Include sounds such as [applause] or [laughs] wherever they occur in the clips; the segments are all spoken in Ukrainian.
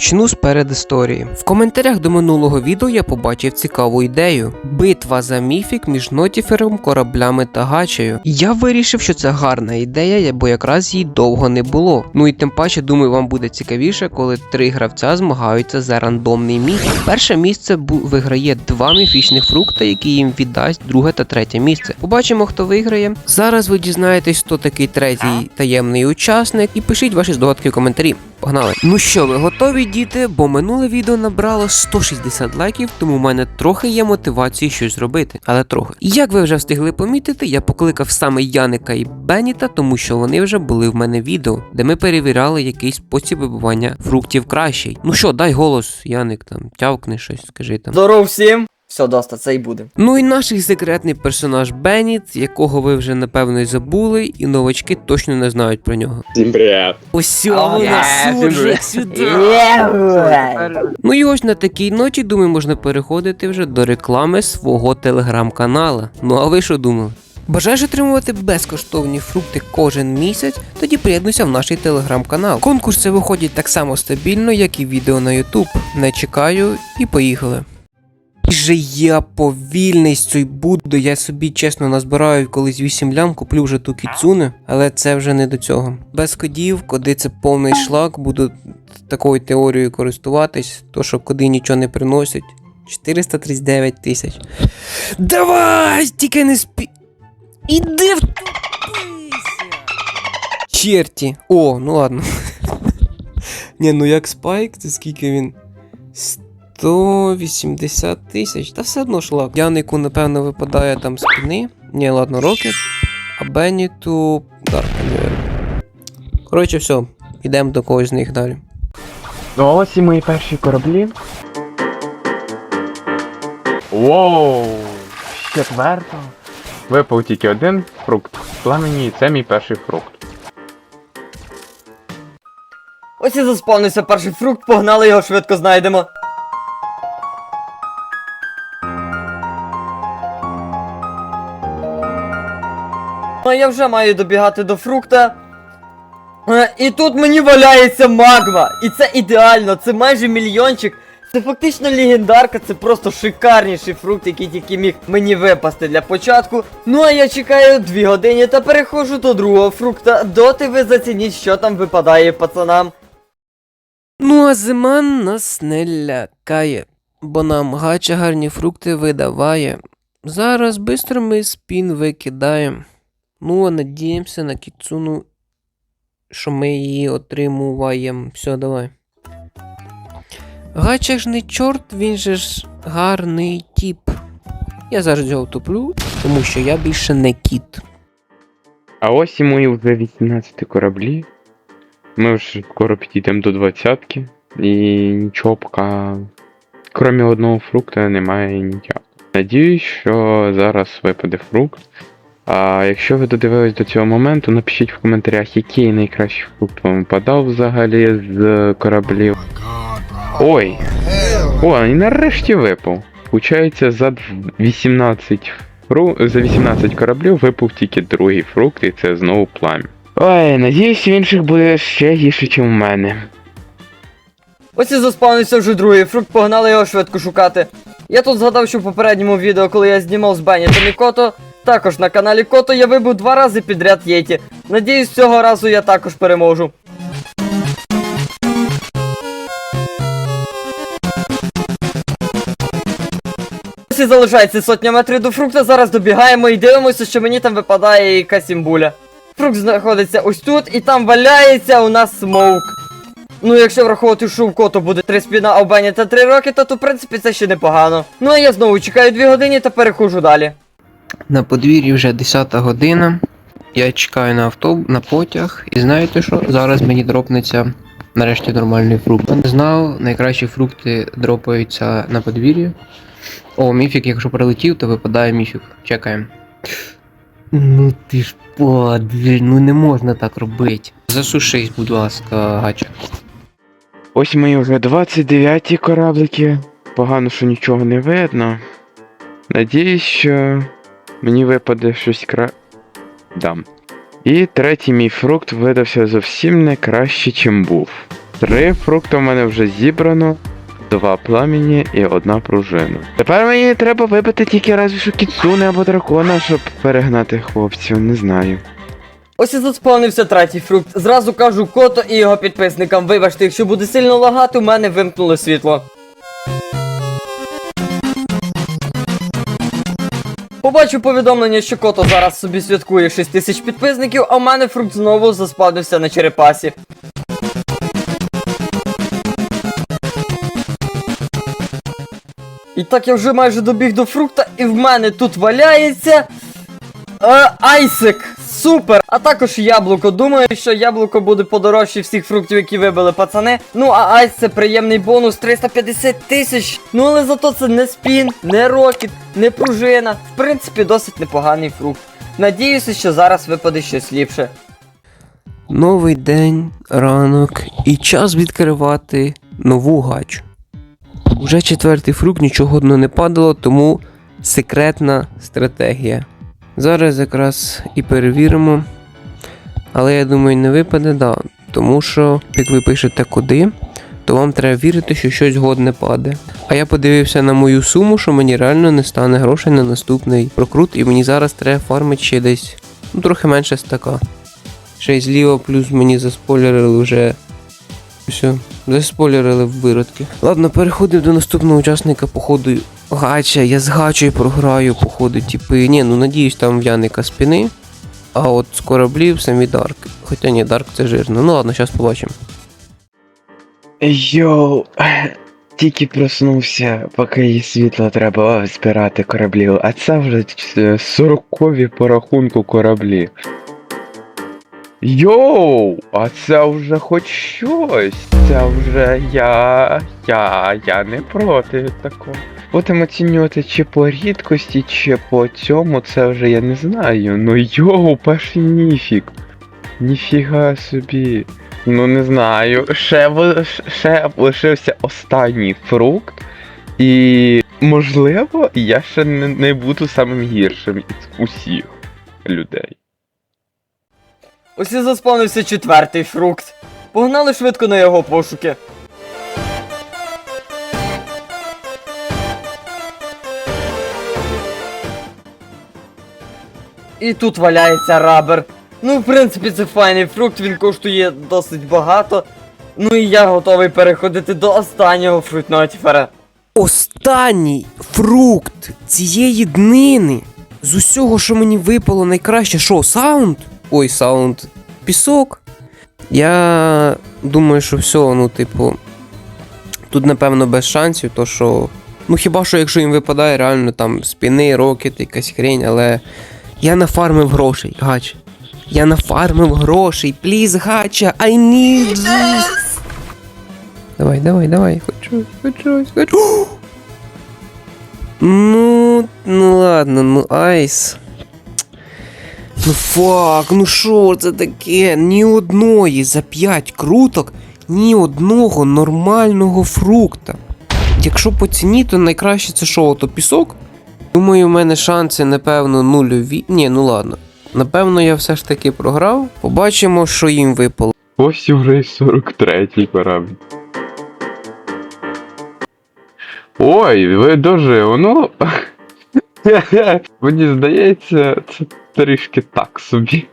Почну з передісторії. В коментарях до минулого відео я побачив цікаву ідею: битва за міфік між Нотіфером, кораблями та гачею. Я вирішив, що це гарна ідея, бо якраз її довго не було. Ну і тим паче, думаю, вам буде цікавіше, коли три гравця змагаються за рандомний міфік. Перше місце виграє два міфічних фрукта, які їм віддасть друге та третє місце. Побачимо, хто виграє. Зараз ви дізнаєтесь, хто такий третій таємний учасник, і пишіть ваші здогадки в коментарі. Погнали. Ну що, ви готові, діти? Бо минуле відео набрало 160 лайків, тому в мене трохи є мотивації щось зробити, але трохи. Як ви вже встигли помітити, я покликав саме Яника і Беніта, тому що вони вже були в мене відео, де ми перевіряли якийсь спосіб вибивання фруктів кращий. Ну що, дай голос, Яник, там тявкни щось, скажи там. Здоров всім! Все, доста, це і буде. Ну і наш секретний персонаж Беніт, якого ви вже напевно й забули, і новачки точно не знають про нього. Всім привіт. Ось О, вона суржик сюди. Ну і ось на такій ноті, думаю, можна переходити вже до реклами свого телеграм-канала. Ну а ви що думали? Бажаєш отримувати безкоштовні фрукти кожен місяць? Тоді приєднуйся в наш телеграм-канал. Конкурси виходять так само стабільно, як і відео на Ютуб. Не чекаю і поїхали. Же я повільний з цією Буддо, я собі чесно назбираю колись 8 лям, куплю вже ту кіцуне, але це вже не до цього. Без кодів, коди це повний шлак, буду такою теорією користуватись, то що коди нічого не приносять. 439 тисяч. Давай! Тільки не спі. Іди в Черті. О, ну ладно. [laughs] Ні, ну як спайк, це скільки він? 180 тисяч. Та все одно шлак. Янику, напевно, випадає там спини. Ні, ладно, рокет. А Бенніту. Так, не. Коротше, все. Йдемо до когось з них далі. Ну а ось і мої перші кораблі. Воу! Четверто. Випав тільки один фрукт з пламені, і це мій перший фрукт. Ось і заспавнився перший фрукт, погнали його швидко знайдемо. Ну, я вже маю добігати до фрукта. Е, І тут мені валяється магма. І це ідеально, це майже мільйончик. Це фактично легендарка, це просто шикарніший фрукт, який тільки міг мені випасти для початку. Ну а я чекаю 2 години та переходжу до другого фрукта. Доти ви зацініть, що там випадає пацанам. Ну, а зима нас не лякає, бо нам гача гарні фрукти видаває. Зараз бистро ми спін викидаємо. Ну, а надіємося на кіцуну, що ми її отримуваємо. Все, давай. Гача ж не чорт, він же ж гарний тіп. Я зараз його втоплю, тому що я більше не кіт. А ось і мої вже 18 кораблі. Ми вже скоро підійдемо до 20 і нічого поки. Крім одного фрукта немає нічого. Надіюсь, що зараз випаде фрукт. А якщо ви додивились до цього моменту, напишіть в коментарях, який найкращий фрукт вам випадав взагалі з кораблів. Ой! О, і нарешті випав. Получається, за 18 фру... за 18 кораблів випав тільки другий фрукт, і це знову плам'я. Ой, надіюсь, в інших буде ще гірше, ніж у мене. Ось і заспавнився вже другий фрукт, погнали його швидко шукати. Я тут згадав, що в попередньому відео, коли я знімав з Беннітом і Кото, також на каналі Кото я вибив два рази підряд Єті. Надіюсь, цього разу я також переможу. Ось і залишається сотня метрів до фрукта, зараз добігаємо і дивимося, що мені там випадає якась імбуля. Фрукт знаходиться ось тут, і там валяється у нас смоук. Ну, якщо враховувати, що в кото буде 3 спіна, Бені та 3 роки, то, то в принципі це ще непогано. Ну а я знову чекаю 2 години та переходжу далі. На подвір'ї вже 10 година. Я чекаю на авто, на потяг, і знаєте що? Зараз мені дропнеться нарешті нормальний фрукт. Я не знав, найкращі фрукти дропаються на подвір'ї. О, міфік, якщо прилетів, то випадає міфік. Чекаємо. Ну ти ж подвір, ну не можна так робити. Засушись, будь ласка, гача. Ось мої вже 29 кораблики. Погано, що нічого не видно. Надіюсь, що мені випаде щось кра. Дам. І третій мій фрукт видався зовсім не краще, чим був. Три фрукти в мене вже зібрано, два пламені і одна пружина. Тепер мені треба вибити тільки разві що кіцуни або дракона, щоб перегнати хлопців, не знаю. Ось і заспавнився третій фрукт. Зразу кажу кото і його підписникам. Вибачте, якщо буде сильно лагати, у мене вимкнуло світло. Побачу повідомлення, що кото зараз собі святкує 6 тисяч підписників, а в мене фрукт знову заспавнився на черепасі. І так я вже майже добіг до фрукта, і в мене тут валяється. Е, Айсик, супер! А також яблуко. Думаю, що яблуко буде подорожче всіх фруктів, які вибили пацани. Ну а айс це приємний бонус 350 тисяч. Ну але зато це не спін, не рокіт, не пружина. В принципі, досить непоганий фрукт. Надіюся, що зараз випаде щось ліпше. Новий день, ранок і час відкривати нову гачу. Уже четвертий фрукт, нічого не падало, тому секретна стратегія. Зараз якраз і перевіримо. Але я думаю, не випаде, да. Тому що, як ви пишете куди, то вам треба вірити, що щось годне паде. А я подивився на мою суму, що мені реально не стане грошей на наступний прокрут, і мені зараз треба фармити ще десь ну, трохи менше стака. Ще й зліва, плюс мені заспойлерили вже. Все, заспойлерили в виродки. Ладно, переходимо до наступного учасника, походу. Гача, я з гачею програю, походу, типи. Ні, ну надіюсь, там в Яника спини. А от з кораблів самі Дарк. Хоча ні, Дарк це жирно. Ну ладно, зараз побачимо. Йоу, тільки проснувся, поки є світло, треба збирати кораблів, а це вже е, сорокові по рахунку кораблі. Йоу, а це вже хоч щось. Це вже я. я. я не проти такого. Будемо оцінювати чи по рідкості, чи по цьому, це вже я не знаю. Ну йоу, перший ніфік. Ніфіга собі. Ну не знаю. Ще, ще лишився останній фрукт. І можливо, я ще не, не буду самим гіршим із усіх людей. Ось і заспавнився четвертий фрукт. Погнали швидко на його пошуки. І тут валяється рабер. Ну, в принципі, це файний фрукт, він коштує досить багато. Ну і я готовий переходити до останнього фрутнотіфера. Останній фрукт цієї днини. З усього, що мені випало найкраще, що, саунд? Ой, саунд. Пісок. Я думаю, що все, ну, типу. Тут, напевно, без шансів, то що. Ну, хіба що якщо їм випадає реально там спіни, рокет, якась хрень, але я нафармив грошей, гач. Я нафармив грошей. Пліз, гача, I need this. Давай, давай, давай, хочу, хочу, хочу. Ну, ну ладно, ну айс. Ну фак, ну що це таке? Ні одної за 5 круток, ні одного нормального фрукта. Якщо по ціні, то найкраще це що, то пісок? Думаю, у мене шанси, напевно, нульові. Ні, ну ладно. Напевно, я все ж таки програв. Побачимо, що їм випало. Ось уже й 43-й корабль. Ой, ви дожив, ну. [laughs] Мені здається, це трішки так собі.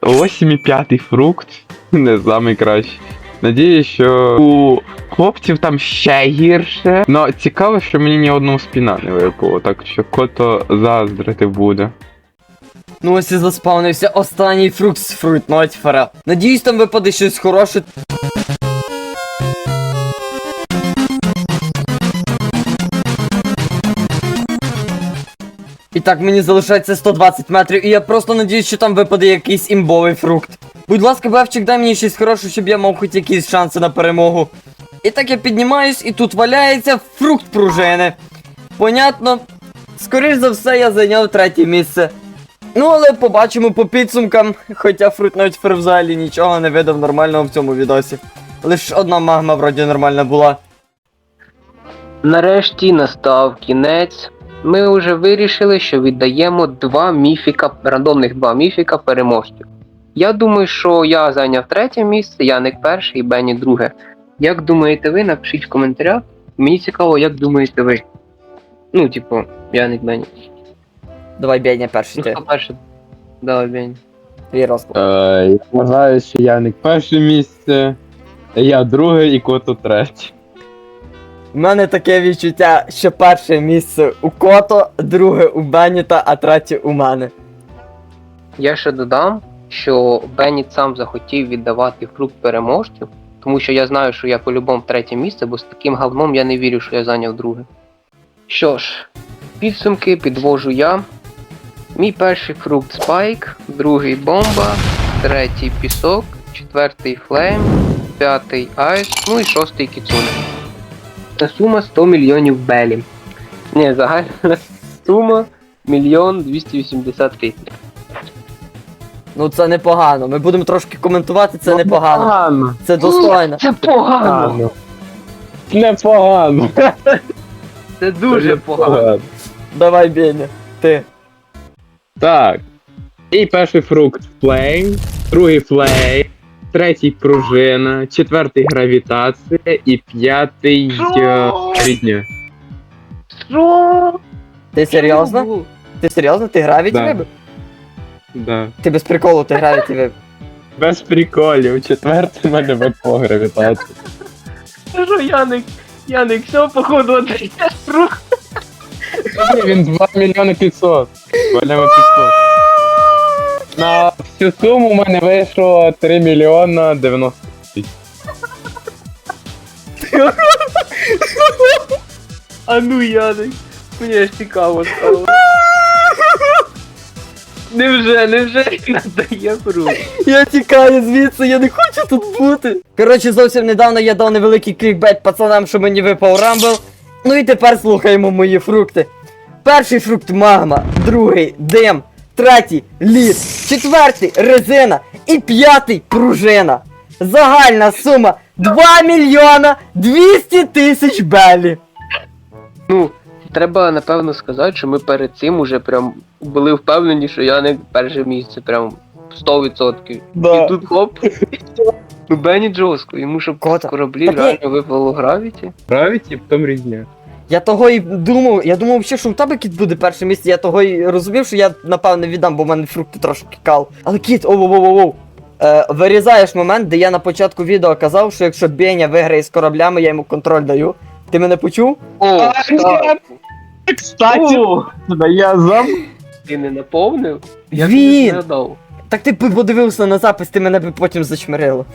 Ось і п'ятий фрукт, [laughs] не самий кращий. Надіюсь, що у хлопців там ще гірше. Ну, цікаво, що мені ні одного спіна не випало, так що кото заздрити буде. Ну ось і заспавнився останній фрукт з фрутнотіфера. Надіюсь, там випаде щось хороше. І так мені залишається 120 метрів, і я просто надіюсь, що там випаде якийсь імбовий фрукт. Будь ласка, Бевчик, дай мені щось хороше, щоб я мав хоч якісь шанси на перемогу. І так я піднімаюсь, і тут валяється фрукт пружини. Понятно. Скоріш за все, я зайняв третє місце. Ну, але побачимо по підсумкам, хоча фрутнотфер взагалі нічого не видав нормального в цьому відосі. Лиш одна магма вроді нормальна була. Нарешті настав кінець. Ми вже вирішили, що віддаємо два міфіка, рандомних два міфіка переможцю. Я думаю, що я зайняв третє місце, Яник перше і Бенні друге. Як думаєте ви? Напишіть в коментарях. Мені цікаво, як думаєте ви. Ну, типу, я не Бені. Давай, Беня, перший Ну, ти. хто перший? Давай, Бені. Твій розклад. Е, я вважаю, що Яник перше місце, я друге і кото третє. У мене таке відчуття, що перше місце у Кото, друге у Беніта, а третє у мене. Я ще додам, що Бенніт сам захотів віддавати фрукт переможцю, тому що я знаю, що я по-любому третє місце, бо з таким говном я не вірю, що я зайняв друге. Що ж, підсумки підвожу я. Мій перший фрукт спайк, другий бомба, третій пісок, четвертий флейм, п'ятий айс, ну і шостий кіцуне. Та сума 100 мільйонів белі. Ні, загальна [laughs] сума мільйон 280 тисяч. Ну це непогано. Ми будемо трошки коментувати, це непогано. Погано. Це достойно. Це погано. Погано. Непогано. [laughs] Це дуже погано. Давай, Беня, ти. Так. І перший фрукт флейм, другий флейм, третій пружина, четвертий гравітація і п'ятий е, рідня. Що? Ти серйозно? Ти серйозно? Ти гравіті Да. вибив? Да. Ти без приколу ти гравіті вибив. Без приколів, четвертий в мене випав гравітація. Що, Яник? Яник, все, походу, отдаєш рух. Ні, Він 2 мільйони 500. 2 мільйони 500. На всю суму у мене вийшло 3 мільйона 90 тисяч. А ну, Яник. Мені ж цікаво стало. Невже, невже надає фрукт? Я тікаю звідси, я не хочу тут бути. Коротше, зовсім недавно я дав невеликий клікбейт пацанам, що мені випав рамбл. Ну і тепер слухаємо мої фрукти. Перший фрукт магма, другий дим, третій лід, четвертий резина і п'ятий пружина. Загальна сума 2 мільйона 200 тисяч белі. Ну, треба напевно сказати, що ми перед цим уже прям були впевнені, що Яник перше місце, прям 100%. І тут хоп. Ну Бенні жорстко, йому щоб кораблі реально випало гравіті. Гравіті, потім різня. Я того і думав, я думав, ще, що у тебе кіт буде перше місце, я того і розумів, що я напевне віддам, бо в мене фрукти трошки кал. Але кіт, оу оу оу оу Е, вирізаєш момент, де я на початку відео казав, що якщо Беня виграє з кораблями, я йому контроль даю. Ти мене почув? О, А. Кстати, О, я зам. ти не наповнив? Я Він! тобі згадав. Так ти б подивився на запис, ти мене б потім зачмирило.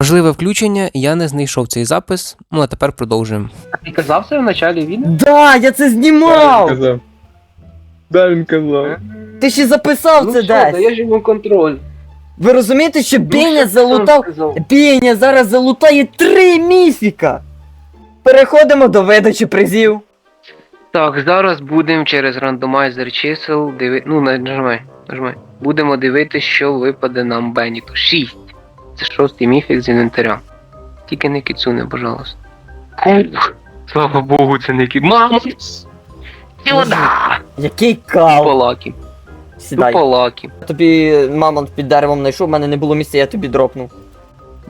Важливе включення, я не знайшов цей запис, ну а тепер продовжуємо. А ти казав це в началі відео? Да, я це знімав! казав. Да, він казав. Ти ще записав ну це десь. даєш йому контроль. Ви розумієте, що Ну, Беня що залутав. сказав? Беня зараз залутає три міфіка. Переходимо до видачі призів. Так, зараз будемо через рандомайзер чисел диви... Ну, на- нажимай, нажимай. Будемо дивитися, що випаде нам Беніту. 6. Це шостий міфік з інвентаря. Тільки не кіцуне, пожалуйста. Слава Богу, це не кіт. Мамо! Сюда! Який кал. Полаки. Сідай. Полаки. Тобі мамонт під деревом знайшов, в мене не було місця, я тобі дропнув.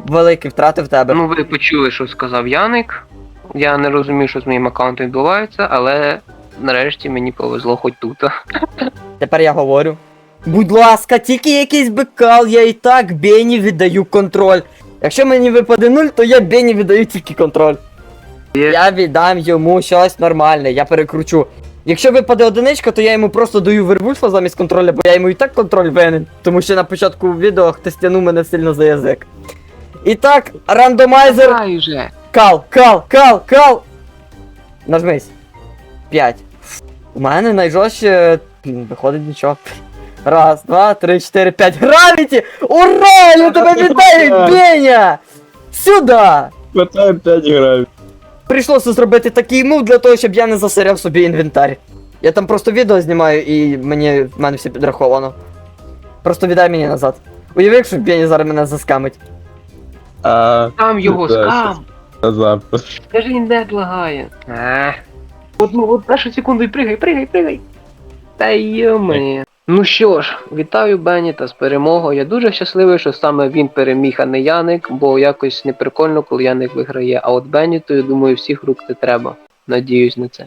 Великі втрати в тебе. Ну, ви почули, що сказав Яник. Я не розумію, що з моїм аккаунтом відбувається, але нарешті мені повезло хоч тут. [laughs] Тепер я говорю. Будь ласка, тільки якийсь бекал, я і так Бені віддаю контроль. Якщо мені випаде нуль, то я Бені віддаю тільки контроль. Я віддам йому щось нормальне, я перекручу. Якщо випаде одиничка, то я йому просто даю вервульфа замість контроля, бо я йому і так контроль винен. Тому що на початку відео хтось тянув мене сильно за язик. І так, рандомайзер. Кал, кал, кал, кал. Нажмись. 5. У мене найжорстче. Виходить нічого. Раз, два, три, чотири, п'ять. Гравіті! Ура! Я тебе вітаю, Беня! Сюда! Хватає 5 гравів. Прийшлося зробити такий мув для того, щоб я не засиряв собі інвентар. Я там просто відео знімаю і мені в мене все підраховано. Просто віддай мені назад. Уяви, якщо Беня зараз мене заскамить. А, Там його Да, скам. на запис. Скажи, він не лагає. А. Одну, от першу секунду і пригай, пригай, пригай. Та йоми. Ну що ж, вітаю Беніта з перемогою. Я дуже щасливий, що саме він переміг, а не Яник, бо якось не прикольно, коли Яник виграє. А от Беніту, я думаю, всіх рук не треба. Надіюсь на це.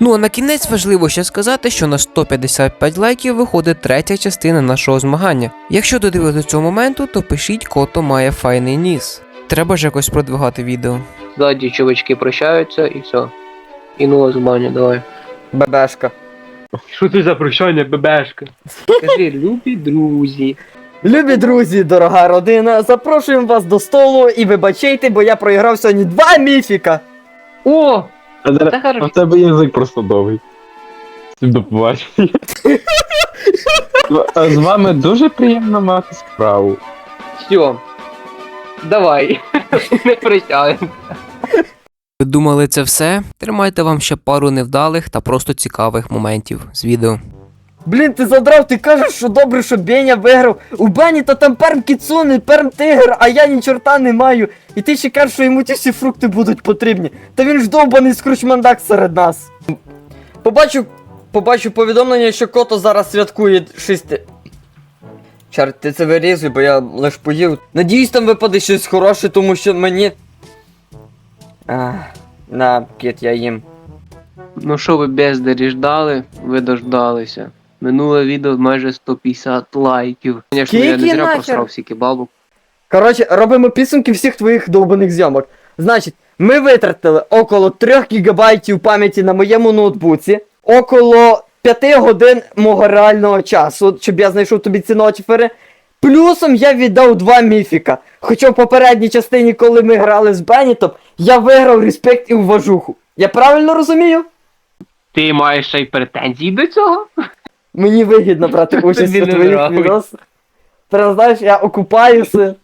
Ну а на кінець важливо ще сказати, що на 155 лайків виходить третя частина нашого змагання. Якщо додивились до цього моменту, то пишіть кото має файний ніс. Треба ж якось продвигати відео. Ззаді чувачки прощаються і все. І ну змагання, давай. Бебешка. Що це за прощання, бебешка? Скажи, любі друзі. Любі друзі, дорога родина, запрошуємо вас до столу і вибачайте, бо я проіграв сьогодні два міфіка. О! А Це хорошо. в тебе язик просто довгий. Всім до побачення. А [laughs] З вами дуже приємно мати справу. Все. Давай. [laughs] Не прощаємо. Ви думали це все? Тримайте вам ще пару невдалих та просто цікавих моментів з відео. Блін, ти задрав, ти кажеш, що добре, що Беня виграв. У Бені то там перм кіцуни, перм тигр, а я ні чорта не маю. І ти ще кажеш, що йому ті всі фрукти будуть потрібні. Та він ж довбаний скручмандак серед нас. Побачу, побачу повідомлення, що кото зараз святкує шести. Чарт, ти це вирізуй, бо я лиш поїв. Надіюсь, там випаде щось хороше, тому що мені. Ах, на, кіт, я їм. Ну що ви бездарі ждали, ви дождалися. Минуле відео майже 150 лайків. Звісно, я не Скільки зря нахер? просрав стільки бабок. Коротше, робимо підсумки всіх твоїх довбаних зйомок. Значить, ми витратили около 3 гігабайтів пам'яті на моєму ноутбуці, около 5 годин мого реального часу, щоб я знайшов тобі ці нотіфери. Плюсом я віддав два міфіка. Хоча в попередній частині, коли ми грали з Беннітом, я виграв респект і уважуху. Я правильно розумію? Ти маєш ще й претензії до цього? Мені вигідно брати [laughs] участь у твоїх відосах. Ти знаєш, я окупаюся.